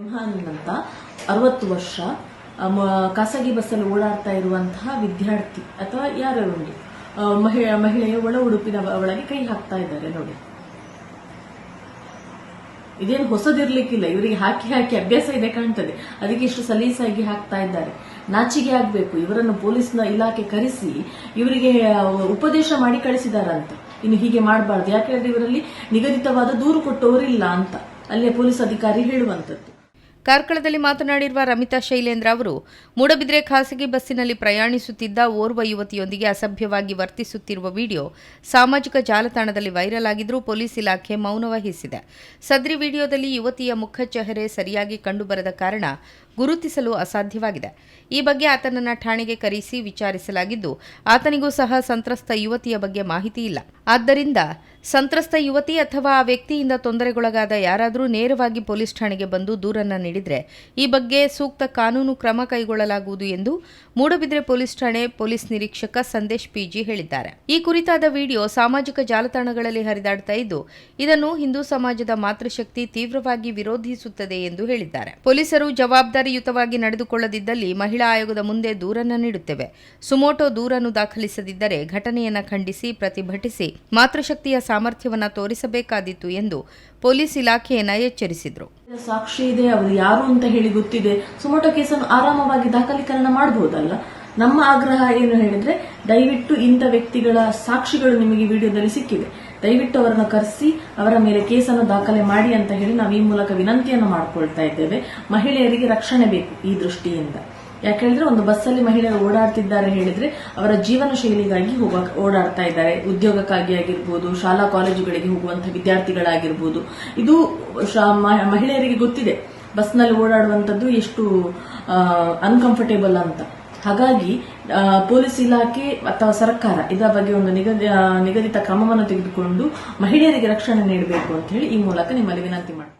ರೆಹಾನ್ ಅಂತ ಅರವತ್ತು ವರ್ಷ ಖಾಸಗಿ ಬಸ್ಸಲ್ಲಿ ಓಡಾಡ್ತಾ ಇರುವಂತಹ ವಿದ್ಯಾರ್ಥಿ ಅಥವಾ ಯಾರು ಮಹಿಳೆ ಮಹಿಳೆಯ ಒಳ ಉಡುಪಿನ ಒಳಗೆ ಕೈ ಹಾಕ್ತಾ ಇದ್ದಾರೆ ನೋಡಿ. ಇದೇನು ಹೊಸದಿರ್ಲಿಕ್ಕಿಲ್ಲ, ಇವರಿಗೆ ಹಾಕಿ ಹಾಕಿ ಅಭ್ಯಾಸ ಇದೆ ಕಾಣ್ತದೆ. ಅದಕ್ಕೆ ಇಷ್ಟು ಸಲೀಸಾಗಿ ಹಾಕ್ತಾ ಇದ್ದಾರೆ. ನಾಚಿಗೆ ಆಗ್ಬೇಕು, ಇವರನ್ನು ಪೊಲೀಸ್ನ ಇಲಾಖೆ ಕರೆಸಿ, ಇವರಿಗೆ ಉಪದೇಶ ಮಾಡಿ ಕಳಿಸಿದಾರಂತ. ಇನ್ನು ಹೀಗೆ ಮಾಡಬಾರ್ದು. ಯಾಕೆಂದ್ರೆ ಇವರಲ್ಲಿ ನಿಗದಿತವಾದ ದೂರು ಕೊಟ್ಟವರಿಲ್ಲ ಅಂತ. ಅಲ್ಲೇ ಪೊಲೀಸ್ ಅಧಿಕಾರಿ ಹೇಳುವಂತದ್ದು. ಕಾರ್ಕಳದಲ್ಲಿ ಮಾತನಾಡಿರುವ ರಮಿತಾ ಶೈಲೇಂದ್ರ ಅವರು, ಮೂಡಬಿದ್ರೆ ಖಾಸಗಿ ಬಸ್ಸಿನಲ್ಲಿ ಪ್ರಯಾಣಿಸುತ್ತಿದ್ದ ಓರ್ವ ಯುವತಿಯೊಂದಿಗೆ ಅಸಭ್ಯವಾಗಿ ವರ್ತಿಸುತ್ತಿರುವ ವಿಡಿಯೋ ಸಾಮಾಜಿಕ ಜಾಲತಾಣದಲ್ಲಿ ವೈರಲ್ ಆಗಿದ್ರೂ ಪೊಲೀಸ್ ಇಲಾಖೆ ಮೌನ ವಹಿಸಿದೆ. ಸದ್ರಿ ವಿಡಿಯೋದಲ್ಲಿ ಯುವತಿಯ ಮುಖ ಚೆಹರೆ ಸರಿಯಾಗಿ ಕಂಡುಬರದ ಕಾರಣ ಗುರುತಿಸಲು ಅಸಾಧ್ಯವಾಗಿದೆ. ಈ ಬಗ್ಗೆ ಆತನನ್ನ ಠಾಣೆಗೆ ಕರೆಸಿ ವಿಚಾರಿಸಲಾಗಿದ್ದು, ಆತನಿಗೂ ಸಹ ಸಂತ್ರಸ್ತ ಯುವತಿಯ ಬಗ್ಗೆ ಮಾಹಿತಿ ಇಲ್ಲ. ಆದ್ದರಿಂದ ಸಂತ್ರಸ್ತ ಯುವತಿ ಅಥವಾ ಆ ವ್ಯಕ್ತಿಯಿಂದ ತೊಂದರೆಗೊಳಗಾದ ಯಾರಾದರೂ ನೇರವಾಗಿ ಪೊಲೀಸ್ ಠಾಣೆಗೆ ಬಂದು ದೂರನ್ನ ನೀಡಿದರೆ ಈ ಬಗ್ಗೆ ಸೂಕ್ತ ಕಾನೂನು ಕ್ರಮ ಕೈಗೊಳ್ಳಲಾಗುವುದು ಎಂದು ಮೂಡಬಿದ್ರೆ ಪೊಲೀಸ್ ಠಾಣೆ ಪೊಲೀಸ್ ನಿರೀಕ್ಷಕ ಸಂದೇಶ್ ಪಿಜಿ ಹೇಳಿದ್ದಾರೆ. ಈ ಕುರಿತಾದ ವಿಡಿಯೋ ಸಾಮಾಜಿಕ ಜಾಲತಾಣಗಳಲ್ಲಿ ಹರಿದಾಡ್ತಾ ಇದ್ದು, ಇದನ್ನು ಹಿಂದೂ ಸಮಾಜದ ಮಾತೃಶಕ್ತಿ ತೀವ್ರವಾಗಿ ವಿರೋಧಿಸುತ್ತದೆ ಎಂದು ಹೇಳಿದ್ದಾರೆ. ಪೊಲೀಸರು ಜವಾಬ್ದಾರಿಯುತವಾಗಿ ನಡೆದುಕೊಳ್ಳದಿದ್ದಲ್ಲಿ ಮಹಿಳಾ ಆಯೋಗದ ಮುಂದೆ ದೂರನ್ನ ನೀಡುತ್ತೇವೆ. ಸುಮೋಟೋ ದೂರನ್ನು ದಾಖಲಿಸದಿದ್ದರೆ ಘಟನೆಯನ್ನ ಖಂಡಿಸಿ ಪ್ರತಿಭಟಿಸಿ ಮಾತೃಶಕ್ತಿಯ ಸಾಮರ್ಥ್ಯವನ್ನ ತೋರಿಸಬೇಕಾದೀತು ಎಂದು ಪೊಲೀಸ್ ಇಲಾಖೆಯನ್ನು ಎಚ್ಚರಿಸಿದರು. ಸಾಕ್ಷಿ ಇದೆ, ಅವರು ಯಾರು ಅಂತ ಹೇಳಿ ಗೊತ್ತಿದೆ. ಸುಮೋಟೋ ಕೇಸನ್ನು ಆರಾಮವಾಗಿ ದಾಖಲೀಕರಣ ಮಾಡಬಹುದಲ್ಲ? ನಮ್ಮ ಆಗ್ರಹ ಏನು ಹೇಳಿದ್ರೆ, ದಯವಿಟ್ಟು ಇಂಥ ವ್ಯಕ್ತಿಗಳ ಸಾಕ್ಷಿಗಳು ನಿಮಗೆ ವಿಡಿಯೋದಲ್ಲಿ ಸಿಕ್ಕಿದೆ ದಯವಿಟ್ಟು ಅವರನ್ನು ಕರೆಸಿ, ಅವರ ಮೇಲೆ ಕೇಸನ್ನು ದಾಖಲೆ ಮಾಡಿ ಅಂತ ಹೇಳಿ ನಾವು ಈ ಮೂಲಕ ವಿನಂತಿಯನ್ನು ಮಾಡಿಕೊಳ್ತಾ ಇದ್ದೇವೆ. ಮಹಿಳೆಯರಿಗೆ ರಕ್ಷಣೆ ಬೇಕು ಈ ದೃಷ್ಟಿಯಿಂದ. ಯಾಕೆ ಹೇಳಿದ್ರೆ, ಒಂದು ಬಸ್ಸಲ್ಲಿ ಮಹಿಳೆಯರು ಓಡಾಡ್ತಿದ್ದಾರೆ ಹೇಳಿದ್ರೆ, ಅವರ ಜೀವನ ಶೈಲಿಗಾಗಿ ಹೋಗ ಓಡಾಡ್ತಾ ಇದ್ದಾರೆ. ಉದ್ಯೋಗಕ್ಕಾಗಿ ಆಗಿರ್ಬೋದು, ಶಾಲಾ ಕಾಲೇಜುಗಳಿಗೆ ಹೋಗುವಂತಹ ವಿದ್ಯಾರ್ಥಿಗಳಾಗಿರ್ಬೋದು. ಇದು ಮಹಿಳೆಯರಿಗೆ ಗೊತ್ತಿದೆ. ಬಸ್ನಲ್ಲಿ ಓಡಾಡುವಂಥದ್ದು ಎಷ್ಟು ಅನ್ಕಂಫರ್ಟೇಬಲ್ ಅಂತ. ಹಾಗಾಗಿ ಪೊಲೀಸ್ ಇಲಾಖೆ ಅಥವಾ ಸರ್ಕಾರ ಇದರ ಬಗ್ಗೆ ಒಂದು ನಿಗದಿತ ಕ್ರಮವನ್ನು ತೆಗೆದುಕೊಂಡು ಮಹಿಳೆಯರಿಗೆ ರಕ್ಷಣೆ ನೀಡಬೇಕು ಅಂತ ಹೇಳಿ ಈ ಮೂಲಕ ನಿಮ್ಮಲ್ಲಿ ವಿನಂತಿ ಮಾಡ್ತೀನಿ